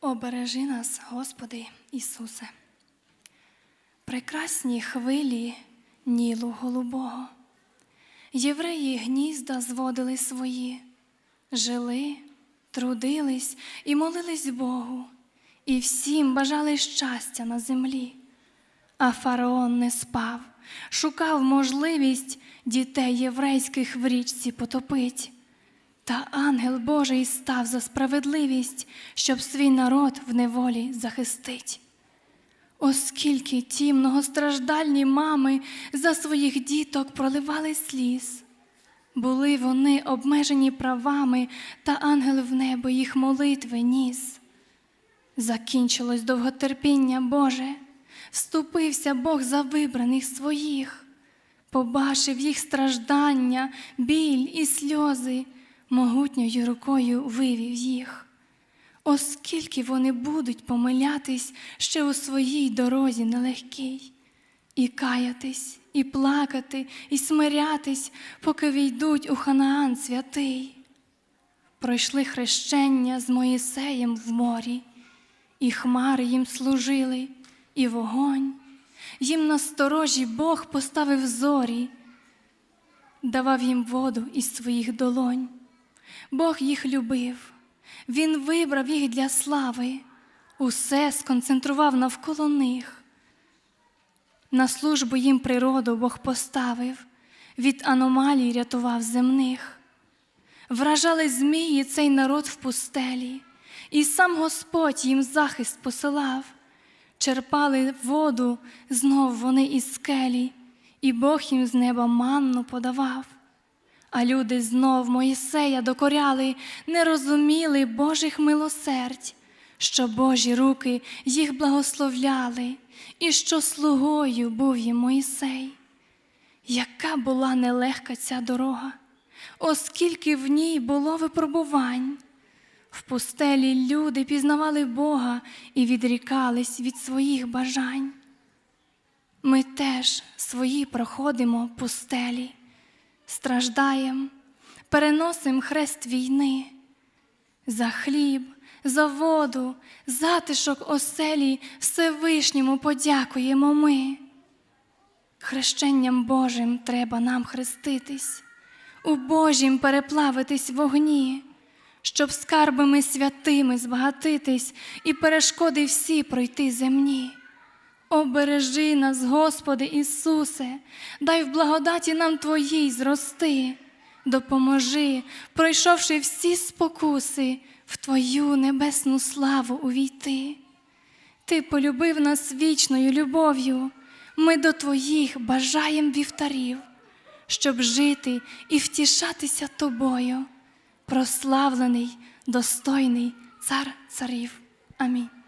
Обережи нас, Господи Ісусе. Прекрасні хвилі Нілу голубого. Євреї гнізда зводили свої, жили, трудились і молились Богу, і всім бажали щастя на землі. А фараон не спав, шукав можливість дітей єврейських в річці потопить. Та ангел Божий став за справедливість, щоб свій народ в неволі захистить. Оскільки ті многостраждальні мами за своїх діток проливали сліз, були вони обмежені правами, та ангел в небо їх молитви ніс. Закінчилось довготерпіння Боже, вступився Бог за вибраних своїх, побачив їх страждання, біль і сльози, могутньою рукою вивів їх. Оскільки вони будуть помилятись ще у своїй дорозі нелегкій, і каятись, і плакати, і смирятись, поки війдуть у Ханаан святий. Пройшли хрещення з Моїсеєм в морі, і хмари їм служили, і вогонь. Їм на сторожі Бог поставив зорі, давав їм воду із своїх долонь. Бог їх любив, Він вибрав їх для слави, усе сконцентрував навколо них. На службу їм природу Бог поставив, від аномалій рятував земних. Вражали змії цей народ в пустелі, і сам Господь їм захист посилав, черпали воду знов вони із скелі, і Бог їм з неба манну подавав. А люди знов Моїсея докоряли, не розуміли Божих милосердь, що Божі руки їх благословляли, і що слугою був їм Моїсей. Яка була нелегка ця дорога, оскільки в ній було випробувань. В пустелі люди пізнавали Бога і відрікались від своїх бажань. Ми теж свої проходимо пустелі страждаєм, переносим хрест війни, за хліб, за воду, затишок оселі Всевишньому подякуємо ми. Хрещенням Божим треба нам хреститись, у Божім переплавитись вогні, щоб скарбами святими збагатитись і перешкоди всі пройти земні. Обережи нас, Господи Ісусе, дай в благодаті нам Твоїй зрости, допоможи, пройшовши всі спокуси, в Твою небесну славу увійти. Ти полюбив нас вічною любов'ю, ми до Твоїх бажаєм вівтарів, щоб жити і втішатися Тобою, прославлений, достойний цар царів. Амінь.